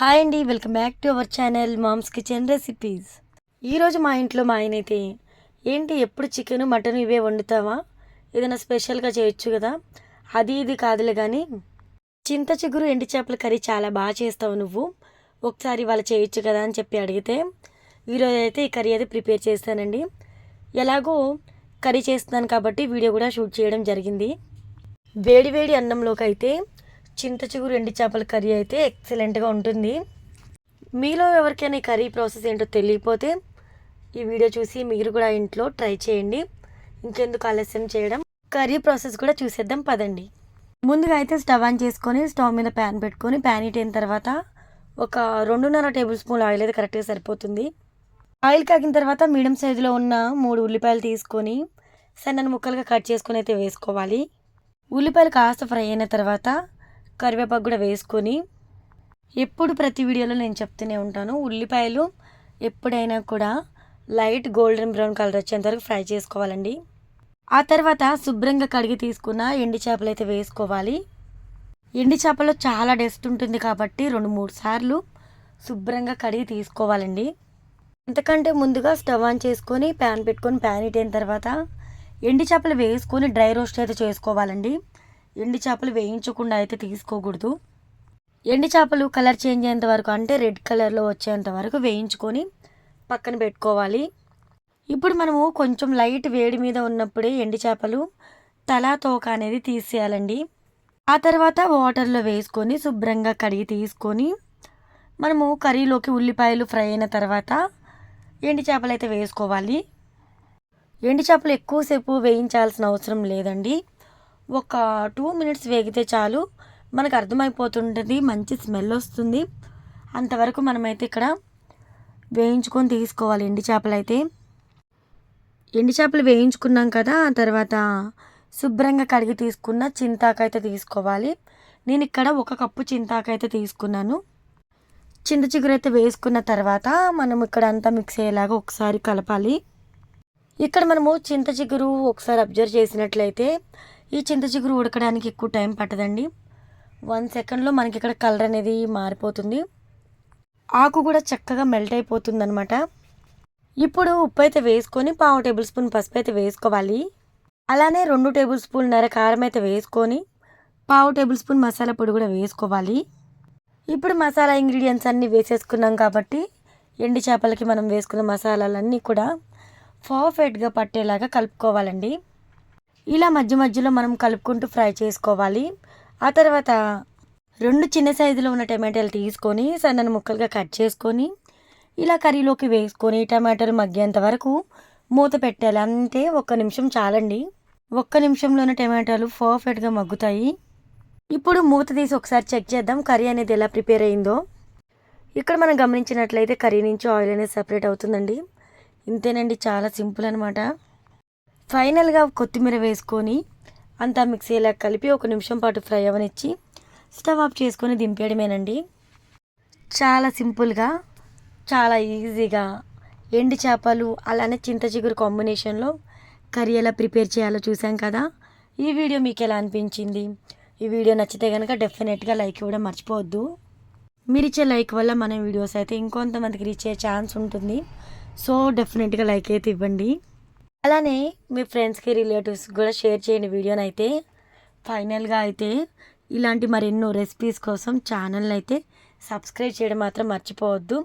Hi అండి welcome back to our channel mom's kitchen recipes. ఈరోజు మా ఇంట్లో మా ఆయన అయితే ఏంటి ఎప్పుడు చికెన్ మటన్ ఇవే వండుతావా? ఏదైనా స్పెషల్గా చేయొచ్చు కదా. అది ఇది కాదులే కానీ చింత చిగురు ఎండి చేపల కర్రీ చాలా బాగా చేస్తావు నువ్వు. ఒకసారి వాళ్ళు చేయొచ్చు కదా అని చెప్పి అడిగితే ఈరోజు అయితే ఈ కర్రీ అయితే ప్రిపేర్ చేస్తానండి. ఎలాగో కర్రీ చేస్తున్నాను కాబట్టి వీడియో కూడా షూట్ చేయడం జరిగింది. వేడి వేడి అన్నంలోకి అయితే చింత చిగురు ఎండి చేపల కర్రీ అయితే ఎక్సలెంట్గా ఉంటుంది. మీలో ఎవరికైనా ఈ కర్రీ ప్రాసెస్ ఏంటో తెలియకపోతే ఈ వీడియో చూసి మీరు కూడా ఇంట్లో ట్రై చేయండి. ఇంకెందుకు ఆలస్యం చేయడం? కర్రీ ప్రాసెస్ కూడా చూసేద్దాం పదండి. ముందుగా అయితే స్టవ్ ఆన్ చేసుకొని స్టవ్ మీద ప్యాన్ పెట్టుకొని ప్యాన్ ఇటైన తర్వాత ఒక రెండున్నర టేబుల్ స్పూన్ ఆయిల్ అయితే కరెక్ట్గా సరిపోతుంది. ఆయిల్ కాగిన తర్వాత మీడియం సైజులో ఉన్న మూడు ఉల్లిపాయలు తీసుకొని సన్నని ముక్కలుగా కట్ చేసుకొని అయితే వేసుకోవాలి. ఉల్లిపాయలు కాస్త ఫ్రై అయిన తర్వాత కరివేపాకు కూడా వేసుకొని ఎప్పుడు ప్రతి వీడియోలో నేను చెప్తూనే ఉంటాను. ఉల్లిపాయలు ఎప్పుడైనా కూడా లైట్ గోల్డెన్ బ్రౌన్ కలర్ వచ్చేంత వరకు ఫ్రై చేసుకోవాలండి. ఆ తర్వాత శుభ్రంగా కడిగి తీసుకున్న ఎండి చేపలు అయితే వేసుకోవాలి. ఎండి చేపలో చాలా డస్ట్ ఉంటుంది కాబట్టి రెండు మూడు సార్లు శుభ్రంగా కడిగి తీసుకోవాలండి. అంతకంటే ముందుగా స్టవ్ ఆన్ చేసుకొని ప్యాన్ పెట్టుకొని ప్యాన్ హీట్ తర్వాత ఎండి చేపలు వేసుకొని డ్రై రోస్ట్ అయితే చేసుకోవాలండి. ఎండి చేపలు వేయించకుండా అయితే తీసుకోకూడదు. ఎండి చేపలు కలర్ చేంజ్ అయ్యేంత వరకు అంటే రెడ్ కలర్లో వచ్చేంత వరకు వేయించుకొని పక్కన పెట్టుకోవాలి. ఇప్పుడు మనము కొంచెం లైట్ వేడి మీద ఉన్నప్పుడే ఎండి చేపలు తలా తోక అనేది తీసేయాలండి. ఆ తర్వాత వాటర్లో వేసుకొని శుభ్రంగా కడిగి తీసుకొని మనము కర్రీలోకి ఉల్లిపాయలు ఫ్రై అయిన తర్వాత ఎండి చేపలు అయితే వేసుకోవాలి. ఎండి చేపలు ఎక్కువసేపు వేయించాల్సిన అవసరం లేదండి. ఒక టూ మినిట్స్ వేగితే చాలు. మనకు అర్థమైపోతుంటుంది మంచి స్మెల్ వస్తుంది. అంతవరకు మనమైతే ఇక్కడ వేయించుకొని తీసుకోవాలి ఎండి చేపలు అయితే ఎండి చేపలు వేయించుకున్నాం కదా తర్వాత శుభ్రంగా కడిగి తీసుకున్న చింతాకు అయితే తీసుకోవాలి. నేను ఇక్కడ ఒక కప్పు చింతాకు అయితే తీసుకున్నాను. చింత చిగురు అయితే వేసుకున్న తర్వాత మనం ఇక్కడ అంతా మిక్స్ అయ్యేలాగా ఒకసారి కలపాలి. ఇక్కడ మనము చింత చిగురు ఒకసారి అబ్జర్వ్ చేసినట్లయితే ఈ చింత చిగురు ఉడకడానికి ఎక్కువ టైం పట్టదండి. వన్ సెకండ్లో మనకి ఇక్కడ కలర్ అనేది మారిపోతుంది. ఆకు కూడా చక్కగా మెల్ట్ అయిపోతుంది అనమాట ఇప్పుడు ఉప్పు అయితే వేసుకొని పావు టేబుల్ స్పూన్ పసుపు అయితే వేసుకోవాలి. అలానే రెండు టేబుల్ స్పూన్ నర కారం అయితే వేసుకొని పావు టేబుల్ స్పూన్ మసాలా పొడి కూడా వేసుకోవాలి. ఇప్పుడు మసాలా ఇంగ్రీడియంట్స్ అన్నీ వేసేసుకున్నాం కాబట్టి ఎండి చేపలకి మనం వేసుకున్న మసాలాలన్నీ కూడా పర్ఫెక్ట్గా పట్టేలాగా కలుపుకోవాలండి. ఇలా మధ్య మధ్యలో మనం కలుపుకుంటూ ఫ్రై చేసుకోవాలి. ఆ తర్వాత రెండు చిన్న సైజులో ఉన్న టమాటాలు తీసుకొని సన్నని ముక్కలుగా కట్ చేసుకొని ఇలా కర్రీలోకి వేసుకొని టమాటాలు మగ్గేంత వరకు మూత పెట్టాలి అంతే ఒక్క నిమిషం చాలండి. ఒక్క నిమిషంలోనే టమాటాలు పర్ఫెక్ట్గా మగ్గుతాయి. ఇప్పుడు మూత తీసి ఒకసారి చెక్ చేద్దాం కర్రీ అనేది ఎలా ప్రిపేర్ అయిందో. ఇక్కడ మనం గమనించినట్లయితే కర్రీ నుంచి ఆయిల్ అనేది సపరేట్ అవుతుందండి. ఇంతేనండి చాలా సింపుల్ అనమాట ఫైనల్గా కొత్తిమీర వేసుకొని అంతా మిక్సీలా కలిపి ఒక నిమిషం పాటు ఫ్రై అవనిచ్చి స్టవ్ ఆఫ్ చేసుకొని దింపేయడమేనండి. చాలా సింపుల్గా చాలా ఈజీగా ఎండు చేపలు అలానే చింత చిగురు కాంబినేషన్లో కర్రీ ఎలా ప్రిపేర్ చేయాలో చూసాం కదా. ఈ వీడియో మీకు ఎలా అనిపించింది? ఈ వీడియో నచ్చితే కనుక డెఫినెట్గా లైక్ ఇవ్వడం మర్చిపోవద్దు. మీరు ఇచ్చే లైక్ వల్ల మన వీడియోస్ అయితే ఇంకొంతమందికి రీచ్ అయ్యే ఛాన్స్ ఉంటుంది. సో డెఫినెట్గా లైక్ అయితే ఇవ్వండి. అలానే మీ ఫ్రెండ్స్కి రిలేటివ్స్ కూడా షేర్ చేయండి వీడియోని అయితే ఫైనల్గా అయితే ఇలాంటి మరెన్నో రెసిపీస్ కోసం ఛానల్ అయితే సబ్స్క్రైబ్ చేయడం మాత్రం మర్చిపోవద్దు.